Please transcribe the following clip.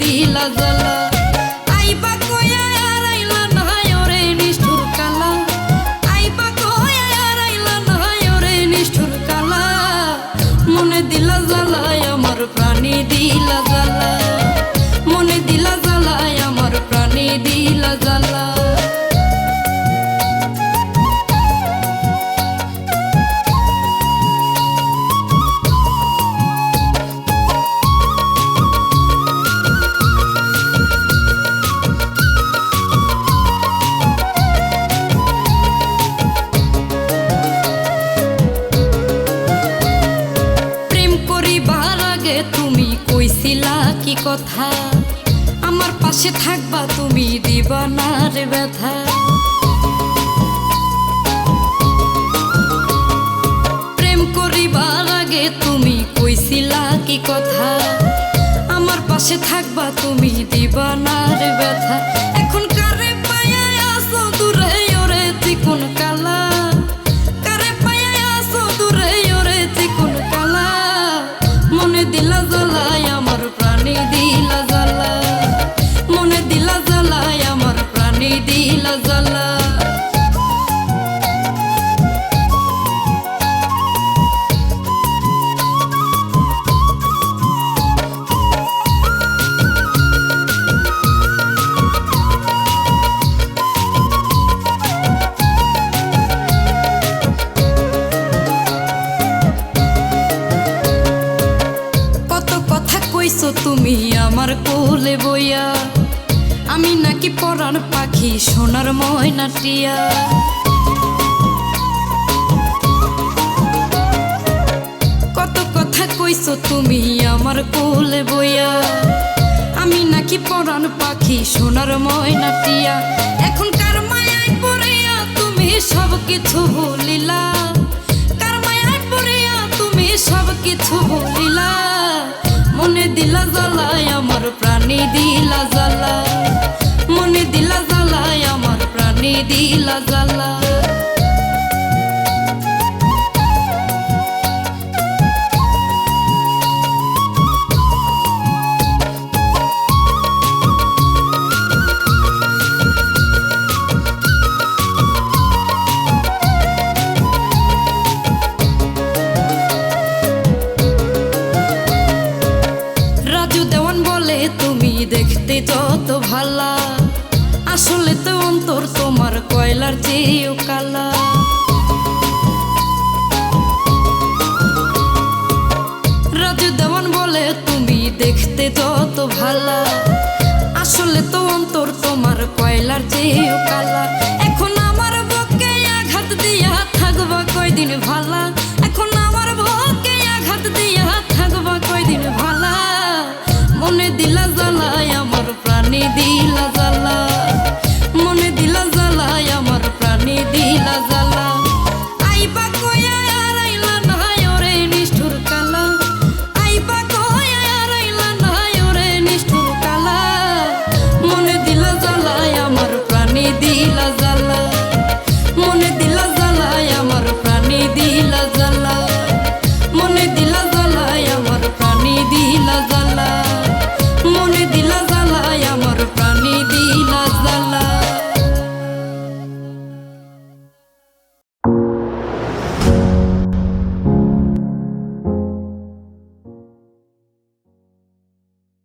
দিলা জ্বালা কি কথা? আমার পাশে থাকবা তুমি দিবা না রে ব্যথা। প্রেম করিবার আগে তুমি কইছিলা কি কথা? আমার পাশে থাকবা তুমি দিবা না রে আমি নাকি পরাণ পাখি, সোনার ময়নাটিয়া। কত কথা কইছো তুমি আমার কোলে বইয়া। আমি নাকি পরাণ পাখি, সোনার ময়নাটিয়া। এখন কার মায়ায় পড়িয়া তুমি সব কিছু ভুলিলা। কার মায়ায় পড়িয়া তুমি সব কিছু ভুলিলা। মনে দিলা জ্বালায়, আমার প্রাণী দিলা জ্বালা দিলা জ্বালায় আমার প্রাণী দিলা জ্বালা দেখতে যত ভালা আসলে তো অন্তর তোমার কয়লার চেয়েও কালা। রাজু দেওয়ান বলে, তুমি দেখতে যত ভালা। আসলে তো অন্তর তোমার কয়লার চেয়েও কালা।